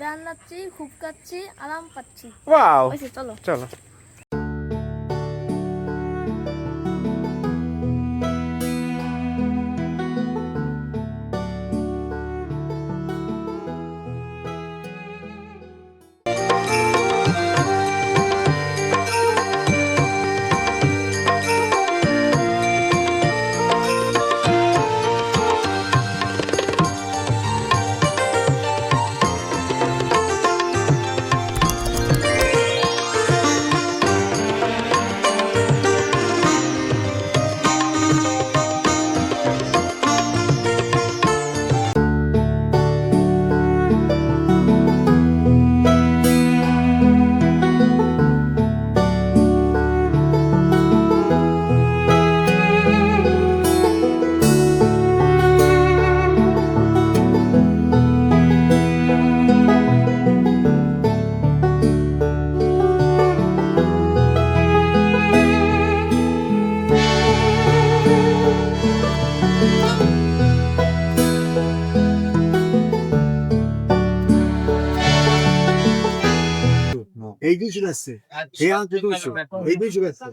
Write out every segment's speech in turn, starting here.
গান নাচছি খুব কাচ্ছি আরাম পাচ্ছি। ওয়াও। চলো। চলো। এই চলে আসছে এই আনতে দুইশো এই দুই চলে আসছে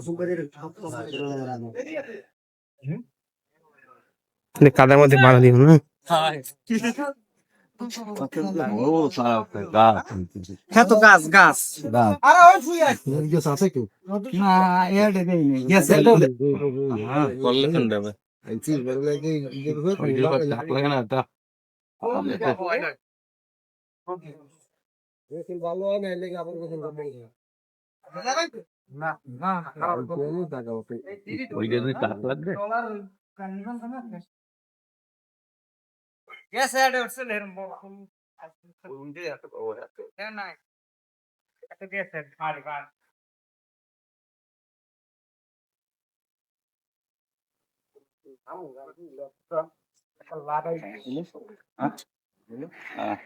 সুপারের কাদার মধ্যে বাধা দিব না। হ্যাঁ। তো গাছ গাছ। আছে কেউ? ভালো হয় না লেগে আবার কখন আসসালামু আলাইকুম জি কটা বাপে কি নেবে রে পাঁচশো তো নাই খায় না আমার আমার তো বল। না বুঝি কেন বেটা আমার করো আমার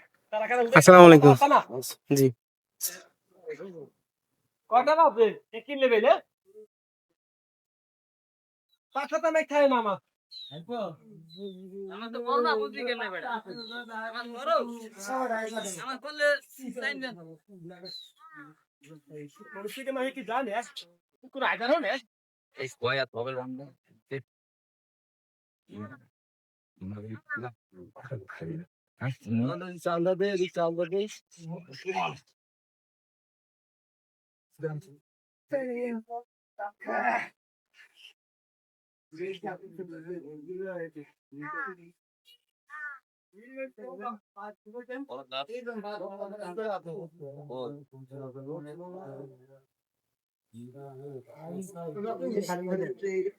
করলে টাইম দেন। পরিস্থিতি মাহি কি জানে? কুকুর আইদার হনে এই কয়া তবে রান্না? চান্দা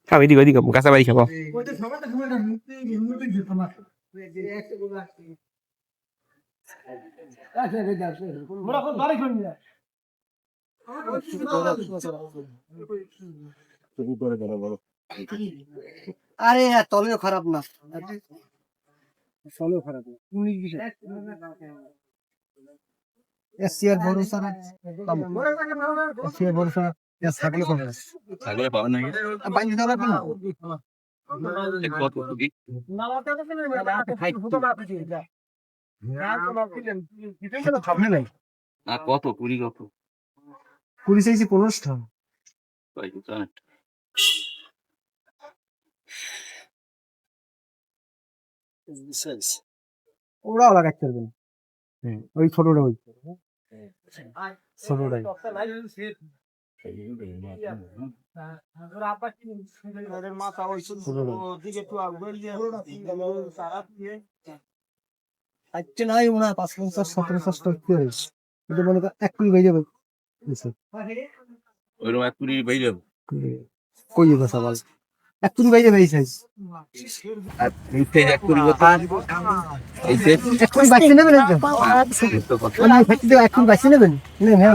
খাবি দিকে ওইদিকে কাঁচা বাড়ি খাব মোরা কোন বাড়ি কোন না আরে তলেও খারাপ না তলেও খারাপ না উনি এসিয়ার ভরসা এসিয়ার ভরসা এস থাকলে কোন ছাগলে পাওয়া নাই পানি না কত কি সামনে নাই আর কত? কুড়ি কত? কুড়ি চাইছি পনেরোটা কয় কি জানেন ওরাও লাগাতে পারবেন ওই ছোটটা ওই। ছোটটাই। আচ্ছা নাই মনে হয় পাঁচ পঞ্চাশ সতেরো ষষ্ঠ কি হয়েছে? এটা মনে কর এক কুড়ি বেজে যাবে ওইরকম এক কুড়ি বেই যাবে। কই যাবে সবাই এক কুড়ি বেজে যাবে এই সাইজ এক কুড়ি নেবেন এক কুড়ি হ্যাঁ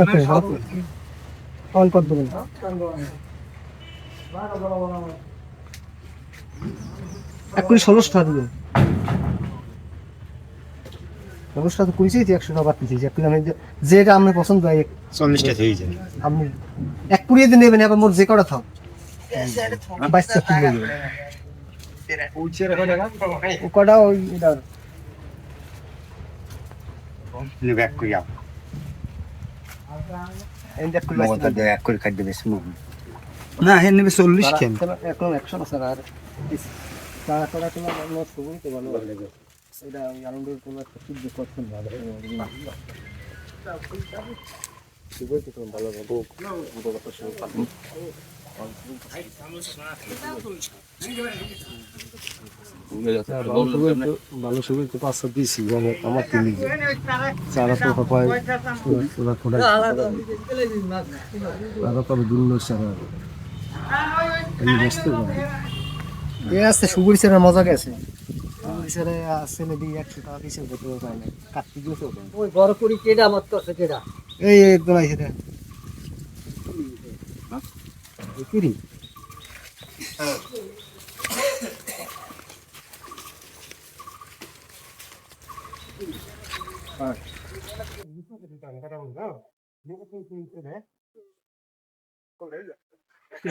অন কর দেবেন। এক কুড়ি ষোলোশো টাকা দেবেন। টাকা তো কুড়ি চাইছি একশো টাকা এক আমি যে- যেটা আপনি পছন্দ হয় চল্লিশটা হয়ে যাবে আপনি এক কুড়ি দিয়ে নেবেন এবার মোর যে কটা থাক বাইশ টাকা কিলো নেবেন কটা ওই এটা ব্যাক করি আপ মগজটা দিয়ে এক করে খাদ্য বেশি মুখ না হে নেবে চল্লিশ কেন এখন একশো না স্যার আর তারা করা তোমার নষ্ট করতে ভালো লাগে এটা আনন্দের কোনো একটা করছেন ভালো তো ভালো ভালো ভালো তো পাঁচশো দিয়েছি মানে আমার চারা তো তারা তো দুর্ন চারা। এই বসতে পারে আছে সুগুরি মজা গেছে। একশো টাকা করতে পারে না কাটতে গিয়েছে ওই বড় করি কেডা আমার তো আছে কেডা এই একদম আইসে রে কিরি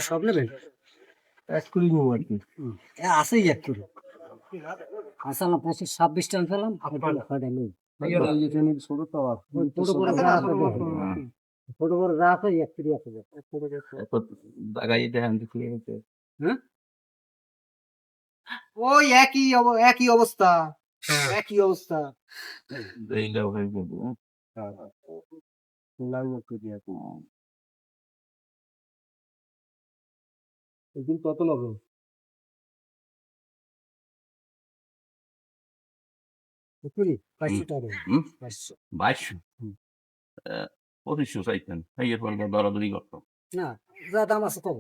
সব নেবেন? এক কুড়ি নেব আর কি। এ আছেই আসালাম পঁচিশ ছাব্বিশ টান ফেলাম ছোট তো ছোট বড় যা আছে দেখুন। ছোট বড় যা আছে একটু আছে ওই একই অব- একই অবস্থা একই অবস্থা। একদিন কত লাগবে কুড়ি পাঁচশো টাকা? পাঁচশো বাইশশো পঁচিশশো চাইতেন এর পর দরাদরি করতো না যা দাম আছে কব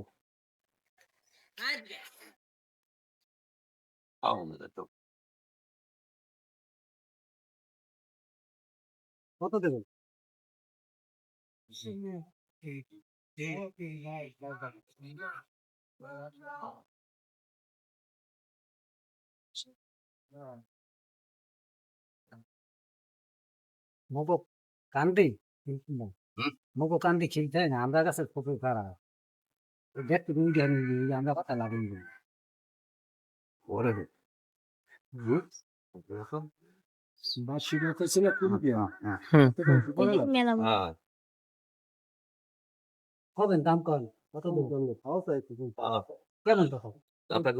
কত দেবেন মগো কান্দি? হুম? মগো কান্দি খেলতে হয় না আমরা কাছে খুব খারাপ। দেখতে তুমি জানি আমরা কথা লাগেনি ওরে দিয়া মেলা হ্যাঁ। হবেন দাম কম। কত কেমন তো হবে? আপনার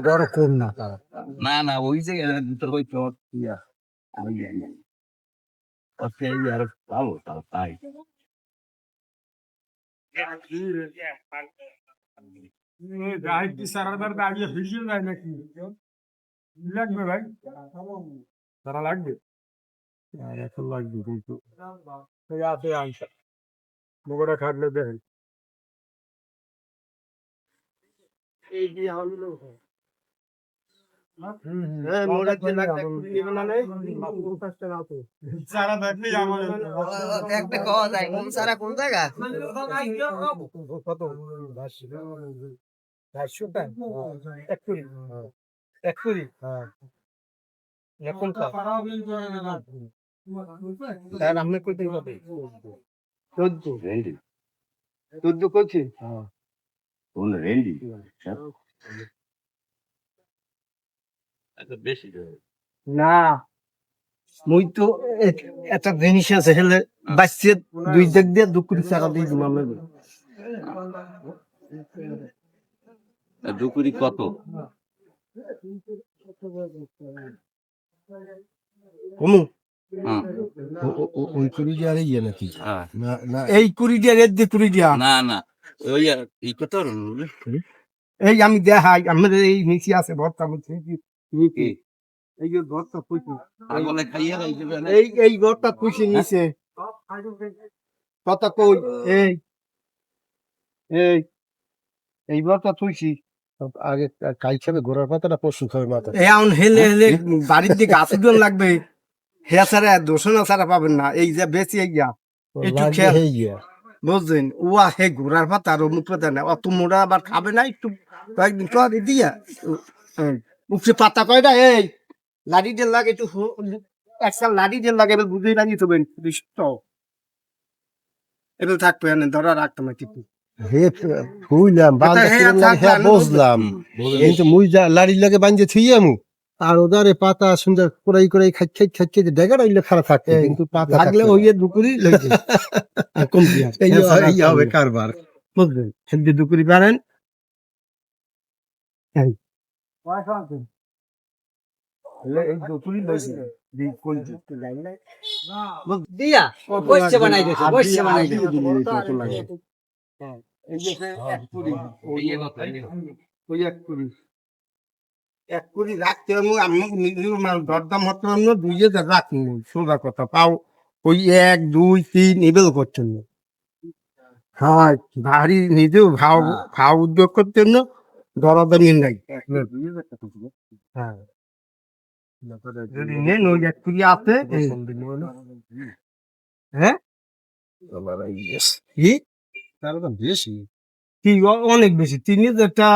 বড় কম না তারা না না ওই যে তোর ওই ইয়া আর ভালো তাও তাই গাইড দাঁড়িয়ে ভিডিও যায় নাকি লাগবে ভাই। তারা লাগবে। এখন লাগবে কিন্তু। আছে আনসার মোগরা খাটলে দেখেন। আমাদের একটা খাওয়া যায়। কোন সারা কোন জায়গা? কত? চারশো টাকা এক কুড়ি হ্যাঁ। এখন তার হবে চোদ্দ চোদ্দ করছি কোন রেন্ডি বেশি না। মুই তো একটা জিনিস আছে হেলে বাচ্চে দুই দিক দিয়ে দু কোটি টাকা দিয়ে দিলাম আমি। দুপুরি কত? কমু? হ্যাঁ। ওই কুড়ি ইয়ে নাকি? হ্যাঁ। না এই কুড়ি দিয়ে রেট দিয়ে কুড়ি দিয়া। না না। ওই আর এই কত এই আমি দেখাই আমাদের এই নিচে আছে ভর্তা বলছি কি? এই যে ভর্তা এই এই ঘরটা খুশি নিছে কথা কই এই এই এই ঘরটা তুইছি আগে কাই খাবে ঘোড়ার পাতাটা পশু খাবে মাথা। এখন হেলে হেলে বাড়ির দিকে আসুদন লাগবে। হে ছাড়া দোষণা ছাড়া পাবেন না। এই যে বেশি গিয়া। একটু খেয়াল। বুঝলেন ও হে ঘোড়ার পাতা আর অমুক পাতা না। অত মোড়া আবার খাবে না একটু। কয়েকদিন পর দিয়া। উপরে পাতা কয়টা? এই লাড়ি দিয়ে লাগে একটু একটা লাড়ি দিয়ে লাগে এবার বুঝেই লাগিয়ে দেবেন তো এবার থাকবে না ধরা রাখতাম না হে বুঝলাম। লাগে হ্যাঁ কিন্তু মুই যা লাড়ি লাগে বান্ধে থুই আমু। আর ওদারে পাতা সুন্দর কোরাই কোরাই খাই খাই খাই খাই ডেগার আইলে খারাপ থাকে। কিন্তু পাতা থাকবে ওই দুপুরি লইছে কম দিয়া এই এই হবে কারবার। বুঝলেন হেলদি দুপুরি পারেন। এই। দিয়া। বসছে বানাই দিয়েছে বসছে বানাই দিয়েছে এই যে এক কুড়ি ওই এক কুড়ি। এক কুড়ি রাখতে আমি দরদাম হতে হবে দুই হাজার রাখুন সোজা কথা। পাও ওই এক দুই তিন এবেল করছেন হ্যাঁ ভারী নিজেও ভাও ভাও উদ্যোগ করতেন দরদামি নাই। হ্যাঁ। যদি নেন ওই এক কুড়ি আছে হ্যাঁ তার বেশি। কি অনেক বেশি। তিন হাজারটা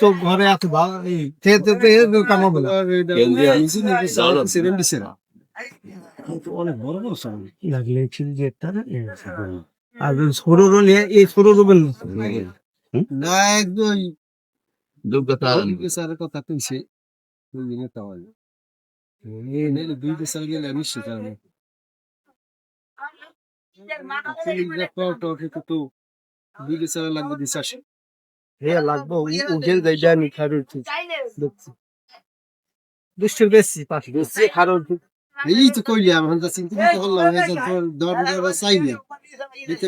তো ঘরে আছে এই তে- তে- তে- তে কামাবো না। অনেক বড় বড় সাউন্ড লাগলে ছিল যে একটা না, এই আছে। আর সরু নিয়ে এই সরু রবেন না? একদম স্যারের কথা কইছে। দুই দিনে তাও এই নেলে দুই বছর গেলে আমি সেটা দুই বছর লাগবে দিশাস হে লাগবো উঠে যাই জানি খারু দুষ্টের বেশি পাখি বেশি খারু এই তো কইলাম আমরা চিন্তা করতে পারলাম এই যে দর দর চাই না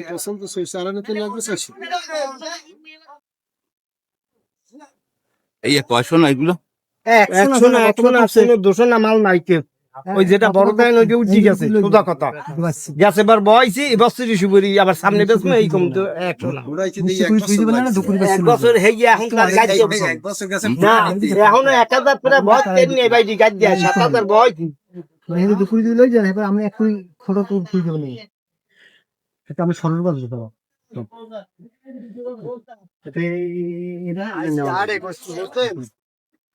পছন্দ সই সারানো তো লাগবে চাষি এই কয়শো না এগুলো একশো না একশো না দুশো না মাল নাই কে ওই যেটা বড় দেয় ওই যে উঠি গেছে সোজা কথা গেছে এবার বয়সি এবার সিরি সুবরি আবার সামনে বেসমে এই কম তো এক বছর। এক গিয়ে এখন তার। এক বছর গেছে না এখন এক হাজার করে ভয় তেল নিয়ে বাইটি গাছ দিয়ে সাত হাজার ভয় এখানে দুপুরি দিয়ে লই যান এবার আমরা একটু ছোট তো ফুল দেবো না এটা আমি সরল বাজতে পারব এটা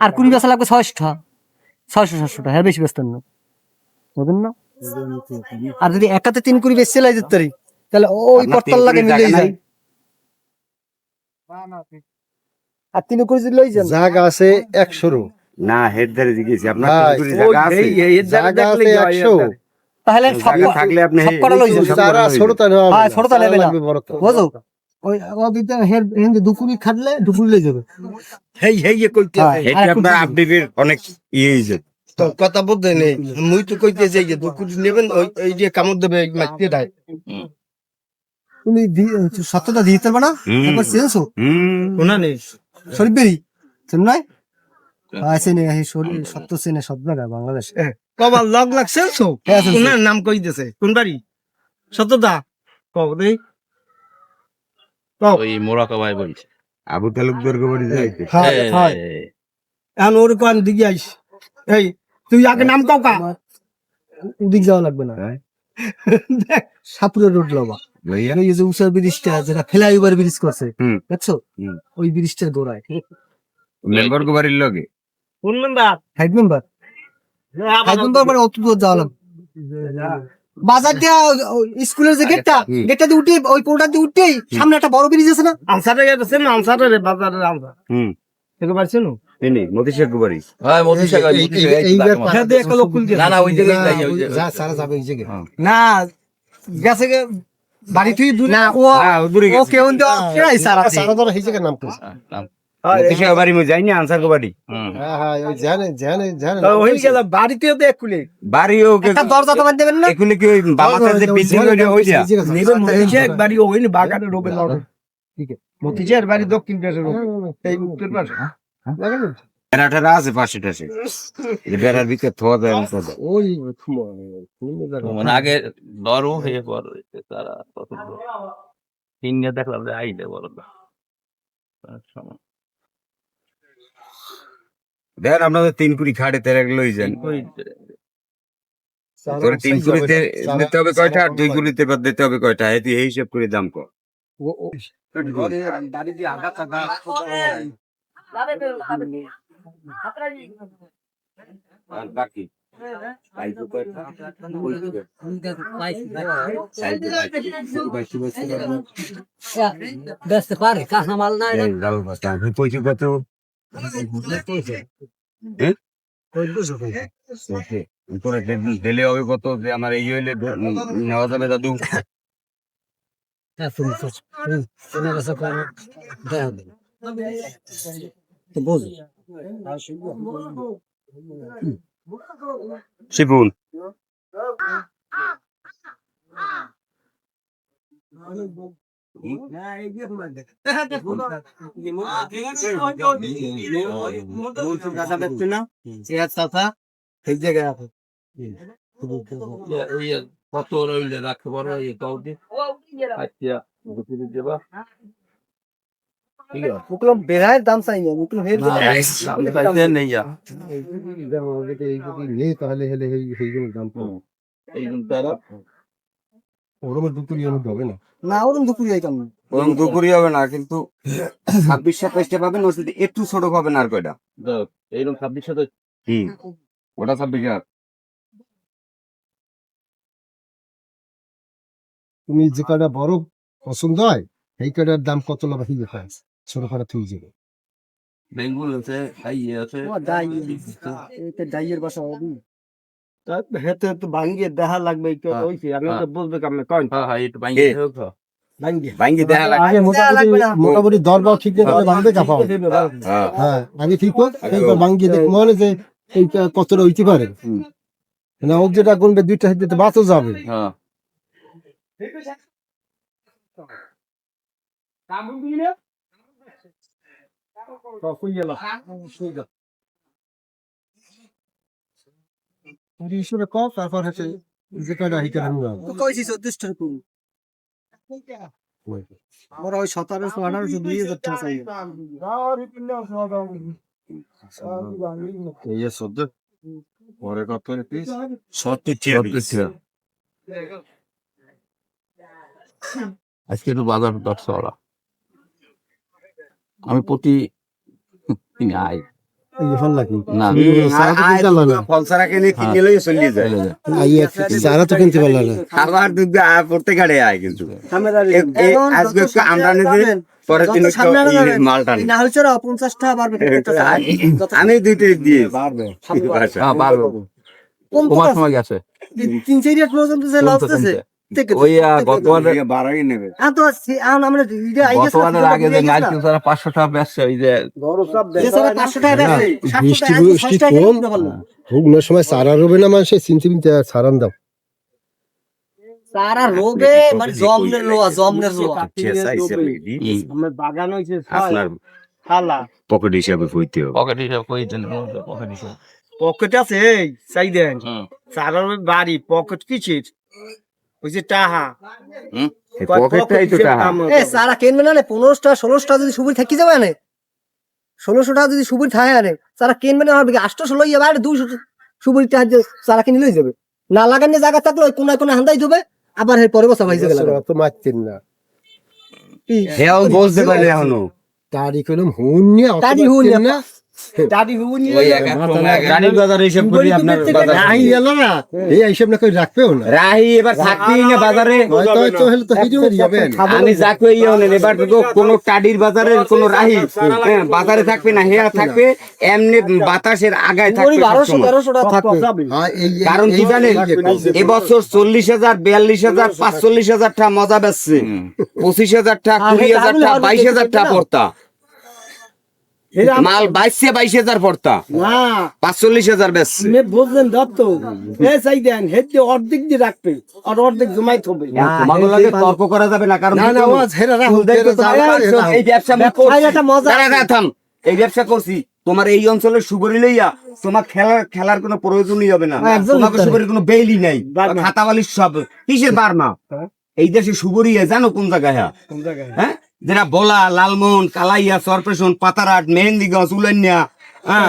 আর কুড়ি লাগবে ছয়শো হ্যাঁ বেশি বেচতেন না। বুঝলেন না? আর যদি একাতে তিন কুড়ি বেচতে লাই যেতে পারি তাহলে ওই পরতাল লাগে জায়গা যায়। আর তিন কুড়ি যদি লই যান। জায়গা আছে একশোরও। না হেড ধরে আপনার জায়গা আছে। জায়গা আছে একশো। তাহলে সব থাকলে আপনি সব লই যান। চারা ছোটতা নেওয়া হ্যাঁ, ছোটতা নেবে না। বুঝো ওই ও দিতে হের হেন খাটলে দুপুরি লই যাবে। হেই হেই কইতে হ্যাঁ। এটা আপনার আপডেটের অনেক ইয়ে হয়েছে তো কথা বলতে নেই। মুই তো কইতে যাই যে দুকুর নেবেন ওই এই যে কামড় দেবে এই মাইতে দেয় তুমি দি- সত্যটা দিতে পারবে না। একবার চেঞ্জ শরীফ বেরি চেন নাই আছে নে এই শরীর সত্য চেনে সব জায়গায় বাংলাদেশ। কবার লগ লাগছে তো হ্যাঁ। ওনার নাম কইতেছে কোন বাড়ি সততা? কব দেই। ওই মোরাকাবাই বলছে। আবু তালুকদার বাড়ি যাইতে। হ্যাঁ হ্যাঁ এখন ওর কোন দিকে আইস। এই তুই আগে নাম কা? যাওয়া লাগবে না। হ্যাঁ। রোড লবা। যে ব্রিজটা যেটা ফ্লাইওভার ব্রিজ করছে। দেখছ? ওই ব্রিজটার গোড়ায়। মেম্বার বাড়ির লগে। কোন member head member head member মানে অত দূর যাওয়া লাগবে বাজার দিয়া স্কুলের যে গেটটা গেটটা দিয়ে উঠে ওই পোলটা দিয়ে সামনে একটা বড় ব্রিজ আছে না আনসারে গেছে না আনসারে রে বাজারের আনসার হুম পারছেন বাড়ি হ্যাঁ মধু শেখ এই- এই- এইবার পাতা হ্যাঁ এক লোক খুলছে না না ওই জায়গায় যাই, ওই ওই- যা সারা যাবে ওই জায়গায় না গেছে গে বাড়ি তুই দূরে না ও হ্যাঁ ও কেউ সারা সারা ধরে নাম বাড়ি মই যাইনি আনসার বাড়ি। হ্যাঁ হ্যাঁ তো বাড়িও দরজা দেবেন না? কি ওই যে বাড়ি রোবে লড়ে ঠিক আছে। মতিশের বাড়ি দক্ষিণ পাশে এই উত্তর পাশে। বেড়াটারা আছে পাশে টাশে বেড়ার ভিতরে থোয়া যায় না থোয়া যায়। ওই মানে আগে ডরও হয়ে তারা দেখলাম যে আইলে বলো না আচ্ছা। দেখেন আপনাদের তিন কুড়ি খাড়ে তেরে লই যান। তোর তিন কুড়িতে দিতে হবে কয়টা? আর দুই কুড়িতে বাদ দিতে হবে কয়টা? এই তুই এই হিসাব করে দাম কর। বাকি? পারে কাঁচা মাল না। এই লাল বাটা। আমি পয়সা কত? উপরে দিলে হবে কত যে আমার এই হইলে নেওয়া যাবে দাদু আছে এই কত রইলে রাখতে পারো এই কাউকে আচ্ছা দেবা ঠিক বেড়ায় দাম চাই না মুকুলম হের না, নেই যা তাহলে হেলে এই দাম এই তারা ওরমের দুপুরি মধ্যে হবে না? না ওরম দুপুরি আইতাম না ওরকম দুপুরি হবে না কিন্তু ছাব্বিশ সাতাইশটা পাবেন ওর সাথে একটু ছোট পাবেন আর কয়টা? এইরকম ছাব্বিশ সাথে হুম ওটা ছাব্বিশ হাজার তুমি যে কটা বড় পছন্দ হয় এই কটার দাম কত লাভ হয়ে যায় ছোট কটা তুই যাবে বেঙ্গুল আছে আছে। ডাইয়ের বাসা হবে। হেতে তো ভাঙ্গিয়ে দেখা লাগবে হ্যাঁ। আমি তো বলবে কেমন কয় হ্যাঁ হ্যাঁ একটু বাইরে হোক তো। ভাঙ্গি দেখা লাগে মোটামুটি মোটামুটি দরবার ঠিক করে ভাঙবে কাপাও হ্যাঁ। হ্যাঁ আগে ঠিক হোক ভাঙ্গিয়ে দেখ মনে যে এইটা কতটা হইতে পারে। হুম। না ও যেটা গুনবে দুইটা হাতে বাঁচও যাবে। হ্যাঁ। কুড়ি হিসেবে কম তারপর হচ্ছে যে কটা হিতে কইছি চোদ্দশটার কম আমরা ওই সতেরোশো আঠারোশো দুই হাজার টাকা চাই এই যে সদ্য পরে কত পিস সত্তর আজকে একটু বাজার চড়া আমি প্রতি আই এই যে ফল লাগবে। না। সারা তো কিনতে পারল না ফল ছাড়া কিনে কিনে লই চলিয়ে যায় আই সারা তো কিনতে পারল না আবার দুধ আয় কিন্তু। আজকে আমরা আমি দিয়ে আচ্ছা। হ্যাঁ পারব কম তোমার সময় গেছে। তিন চার পর্যন্ত যে লস আছে ওই আহ, গতবারে বারোই নেবে। আ তো সে- আ, আমরা ইডে আই গেছে গতবারের আগে যে নারকেল তারা পাঁচশো টাকা বেচছে ওই যে যে সবে 500 টাকা বেচে, 700 বৃষ্টি টাকা, বৃষ্টি 60 টাকা কম। কিনতে পারল। হুগনোর সময় সারা রবে না মানুষের চিনতে চিনতে সারান দাও। সারা রোগে মানে জমনের লোয়া জমনের লোয়া। বাগান হয়েছে আপনার খালা পকেট হিসাবে পকেট হিসাব করে পকেট হিসাব। পকেট আছে চাই দেন। বাড়ি পকেট কিছিস ওই যে টাহা। এই পকেটটাই তো টাকা এ সারা কিনবে না পনেরোটা ষোলোটা যদি সুবির থাকি যাবে না ষোলোশো টাকা যদি সুবির থাকে আনে সারা কিনবে না হবে আটশো ষোলো ইয়ে বাইরে দুইশো সুবির টাকা দিয়ে সারা কিনে লই যাবে। না লাগানো জায়গা থাকলে ওই কোনায় কোনায় হান্দাই দেবে আবার এর পরে বসা গেল অত মারতেন না। হ্যাঁ বুঝতে পারলে এখনও। তারি কলম হুন নিয়ে অত তারি হুন না। দাদি এক- রানীর বাজার হিসাব করি আপনার রাহি গেল না এই হিসাব না করে রাখবেও না রাহি এবার থাকবেই না বাজারে হয়তো হলে তো হিজু যাবেন আমি যাকে ইয়ে হলেন এবার তো কোন টাডির বাজারের কোন রাহি হ্যাঁ, বাজারে থাকবে না হেয়া থাকবে এমনি বাতাসের আগায় থাকবে হ্যাঁ, কারণ কি জানেন। এবছর চল্লিশ হাজার বিয়াল্লিশ হাজার পাঁচচল্লিশ হাজার টাকা মজা বেচছে পঁচিশ হাজার টাকা হাজার টাকা আর বাইশ হাজার দেখতে টাকা না। পড়তা মাল বাইশে বাইশ হাজার পড়তা। না। পাঁচচল্লিশ হাজার বুঝলেন দত্ত চাই দেন অর্ধেক দিয়ে রাখবে আর অর্ধেক জমাই থবে। লাগে তর্ক করা যাবে না কারণ না না ও হেরা রাহুল তোমার এই ব্যবসা। মজা থাম। এই ব্যবসা করছি। তোমার এই অঞ্চলের সুগরি লইয়া তোমার খেলার খেলার কোনো প্রয়োজনই হবে না। হ্যাঁ, একজন তোমাকে লিখতে সুগরি কোনো বেইলি নাই। খাতাবালির সব। কিসের বার্মা? এই দেশে সুগরি জানো কোন জায়গায় হ্যাঁ? যেটা বলা লালমোহন কালাইয়া সরপেশন পাতারাট মেহেন্দিগঞ্জ উলান্যা হ্যাঁ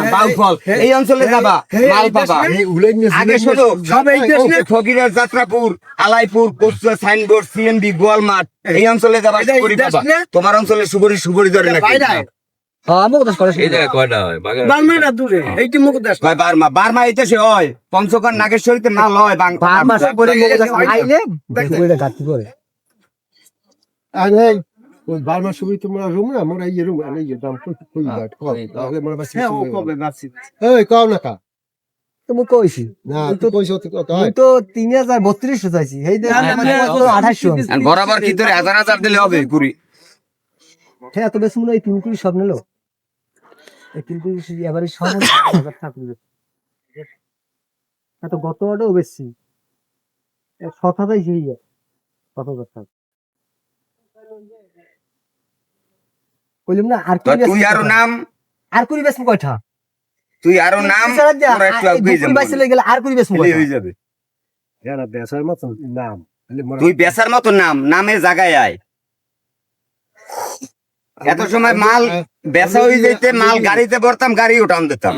এই অঞ্চলে যাবা মাল পাবা। এই উলাইনে আগে শোনো সব এই দেশ না? ফকিরের যাত্রাপুর আলাইপুর কচুয়া সাইনবোর্ড সিএমবি গোয়ালমাঠ এই অঞ্চলে যাবা এটা এই সুগরি দেশ পাবা। না? তোমার অঞ্চলে সুগরি সুগরি ধরে নাকি? বাইরে। হ্যাঁ হয়। হয়। পঞ্চগড় নাগেশ্বরীতে মাল হয় বাং- ওই বারমা সুবি তোমরা রুম না মোরা এই রুম আর এই দাম কই কই বাট তাহলে বাসি হ্যাঁ ও কবে বাসি? এই কাও না কা তো মুই কইছি। না কইছ তো হয়? তো তিন হাজার বত্রিশশো চাইছি। এই যে মানে আঠাশশো। আর বরাবর কি তোর হাজার হাজার দিলে হবে কুড়ি? হ্যাঁ এত বেশি মনে হয় এই তিন কুড়ি সব নিল। এই তিন কুড়ি এবারে সব হাজার এত গত অর্ডারও বেশি। হাজার কথা কইলাম না আর তুই আরও নাম? আর কয়টা? তুই আরও নাম তোরা একটু আগে যাব। বাইসে গেলে আর হয়ে যাবে। মতন নাম। তুই বেচার মতো নাম নামে জায়গায় আয়। এত সময় মাল বেচা হয়ে যেতে মাল গাড়িতে ভরতাম গাড়ি উঠান দিতাম।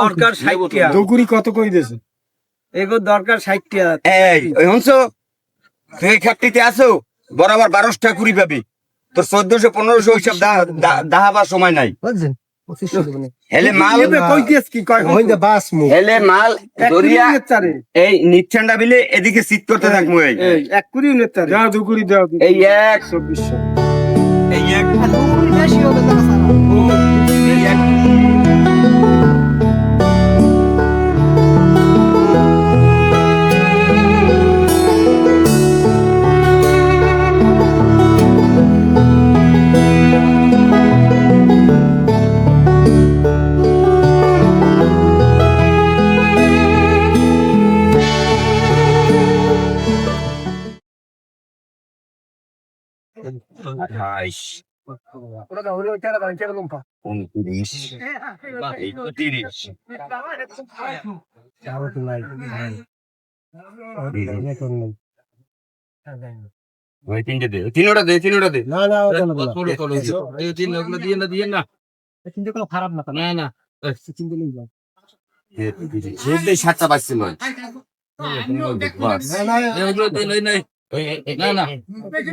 দরকার দগুরি কত কই দিয়েছে? এগো দরকার এই তুই আসো বরাবর বারোশটা কুড়ি পাবি। তোর চোদ্দশো পনেরোশো ওইসব দা- দা- দাহাবার সময় নাই। বুঝছেন? হেলে মাল কি? কয় বাস মু হেলে মাল দরিয়া এই নিচ্ছান্ডা বিলে এদিকে সিট করতে থাকব এই। এই এক কুড়ি নেতারে যা দাও এই এক চব্বিশশো। এই এক বেশি হবে আঠাইশ উনত্রিশ এই তো তিরিশ ওই তিনটে দে তিনোটা দে তিনোটা দে না না না এই তিন ওগুলো দিয়ে না দিয়ে না কিন্তু কোনো খারাপ না না না চিন্তা নেই সাতটা পাচ্ছি নয় না না না যে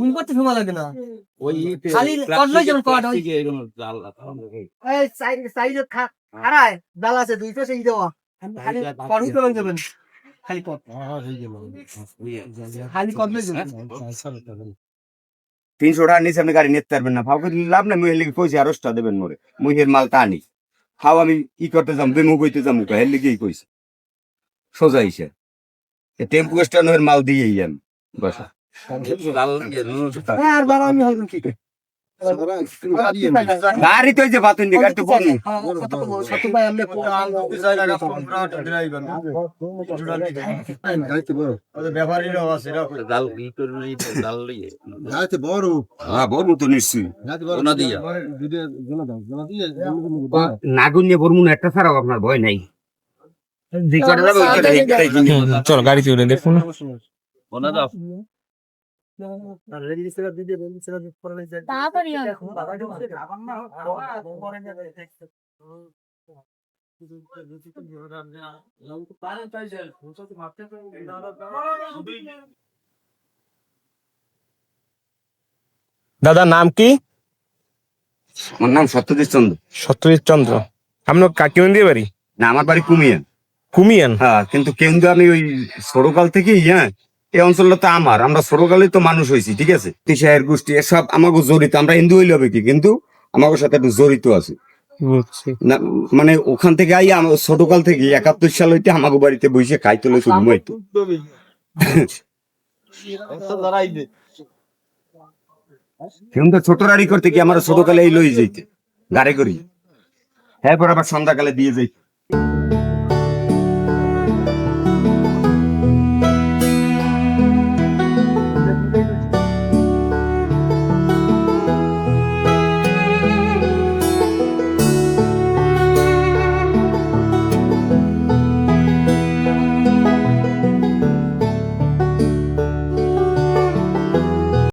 উনি করতে সময় লাগে না? খালি কটলই যেমন কট ওই এই সাইড জাল আছে দুইটা সেই দেওয়া। খালি কট উঠে যাবেন খালি কট খালি কটলই যাবেন। তিনশো টাকা নিচে আপনি গাড়ি নিতে পারবেন না। ভাব লাভ না মুই লিগে কইছি আরোটা দেবেন মোরে। মুই হের মাল তা আনি হাও আমি ই করতে যাম? বেমু কইতে যাম হের লিগেই কইছি। সোজা ইসে টেম্পু স্ট্যান্ডের মাল দিয়েই আমি। বসা। হ্যাঁ গাড়ি তো যে বাতুন গাড়ি হ্যাঁ নাগুন নিয়ে বলব না একটা ছাড়াও আপনার ভয় নাই। চলো গাড়িতে উঠে দেখুন ওনা দাও তাড়াতাড়ি হয়। দাদা নাম কি? আমার নাম সত্যজিৎ চন্দ্র। সত্যজিৎ চন্দ্র। আপনার কাকিমন দিয়ে বাড়ি? না আমার বাড়ি কুমিয়ান। কুমিয়ান? হ্যাঁ কিন্তু কেন্দ্র আমি ওই ছোটকাল থেকেই হ্যাঁ এই অঞ্চলটা তো আমার আমরা ছোটকালে তো মানুষ হয়েছি ঠিক আছে? তিসাহের গোষ্ঠী এসব আমাকে জড়িত আমরা হিন্দু হইলে হবে কি? কিন্তু আমাকে সাথে একটু জড়িত আছে। না মানে ওখান থেকে আই ছোটকাল থেকে একাত্তর সাল হইতে আমাকে বাড়িতে বসে খাইতে লইতো ঘুমাইতো কিন্তু ছোট রাড়ি করতে কি আমার ছোটকালে এই লই যাইতে গাড়ি করি। হ্যাঁ পর আবার সন্ধ্যাকালে দিয়ে যাইতো।